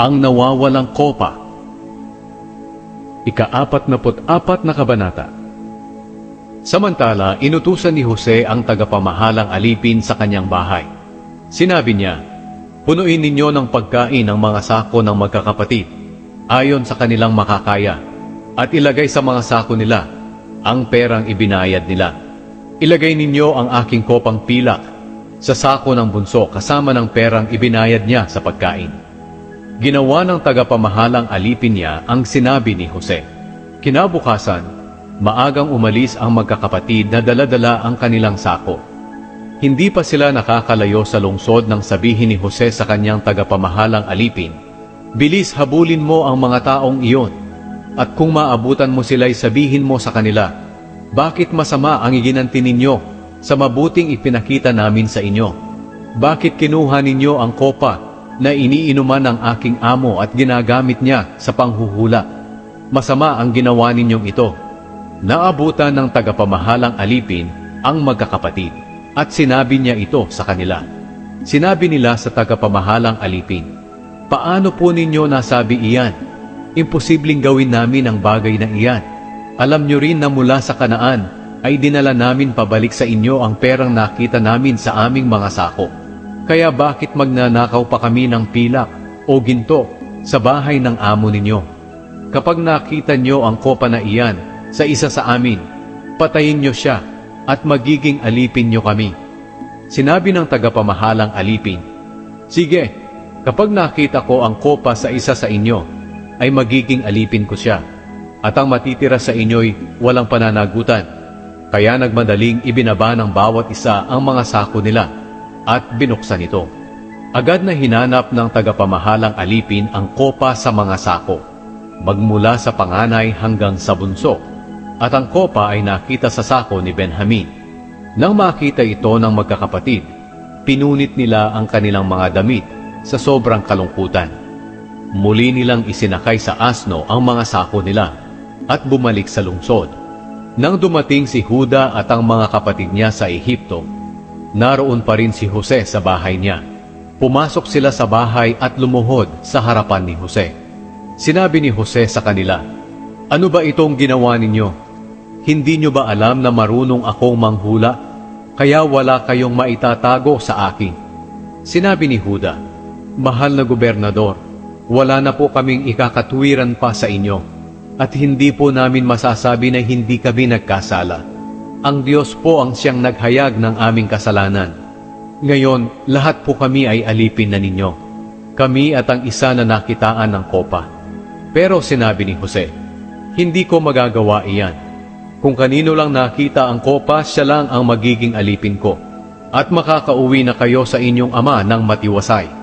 Ang nawawalang kopa. Ika-apat na apat na kabanata. Samantala, inutusan ni Jose ang tagapamahalang alipin sa kanyang bahay. Sinabi niya, Punuin ninyo ng pagkain ang mga sako ng magkakapatid, ayon sa kanilang makakaya, at ilagay sa mga sako nila ang perang ibinayad nila. Ilagay ninyo ang aking kopang pilak sa sako ng bunso kasama ng perang ibinayad niya sa pagkain. Ginawa ng tagapamahalang alipin niya ang sinabi ni Jose. Kinabukasan, maagang umalis ang magkakapatid na daladala ang kanilang sako. Hindi pa sila nakakalayo sa lungsod nang sabihin ni Jose sa kanyang tagapamahalang alipin, Bilis habulin mo ang mga taong iyon, at kung maabutan mo sila'y sabihin mo sa kanila, Bakit masama ang iginanti ninyo sa mabuting ipinakita namin sa inyo? Bakit kinuha ninyo ang kopa na iniinuman ng aking amo at ginagamit niya sa panghuhula? Masama ang ginawa ninyong ito. Naabutan ng tagapamahalang alipin ang magkakapatid at sinabi niya ito sa kanila. Sinabi nila sa tagapamahalang alipin, Paano po ninyo nasabi iyan? Imposibleng gawin namin ang bagay na iyan. Alam nyo rin na mula sa kanaan ay dinala namin pabalik sa inyo ang perang nakita namin sa aming mga sako. Kaya bakit magnanakaw pa kami ng pilak o ginto sa bahay ng amo ninyo? Kapag nakita nyo ang kopa na iyan sa isa sa amin, patayin nyo siya at magiging alipin nyo kami. Sinabi ng tagapamahalang alipin, Sige, kapag nakita ko ang kopa sa isa sa inyo, ay magiging alipin ko siya, at ang matitira sa inyo'y walang pananagutan. Kaya nagmadaling ibinaba ng bawat isa ang mga sako nila, at binuksan ito. Agad na hinanap ng tagapamahalang alipin ang kopa sa mga sako, magmula sa panganay hanggang sa bunso, at ang kopa ay nakita sa sako ni Benjamin. Nang makita ito ng magkakapatid, pinunit nila ang kanilang mga damit sa sobrang kalungkutan. Muli nilang isinakay sa asno ang mga sako nila at bumalik sa lungsod. Nang dumating si Huda at ang mga kapatid niya sa Ehipto, naroon pa rin si Jose sa bahay niya. Pumasok sila sa bahay at lumuhod sa harapan ni Jose. Sinabi ni Jose sa kanila, Ano ba itong ginawa ninyo? Hindi nyo ba alam na marunong akong manghula? Kaya wala kayong maitatago sa akin. Sinabi ni Huda, Mahal na gobernador, wala na po kaming ikakatuwiran pa sa inyo, at hindi po namin masasabi na hindi kami nagkasala. Ang Diyos po ang siyang naghayag ng aming kasalanan. Ngayon, lahat po kami ay alipin na ninyo. Kami at ang isa na nakitaan ng kopa. Pero sinabi ni Jose, Hindi ko magagawa iyan. Kung kanino lang nakita ang kopa, siya lang ang magiging alipin ko. At makakauwi na kayo sa inyong ama ng matiwasay.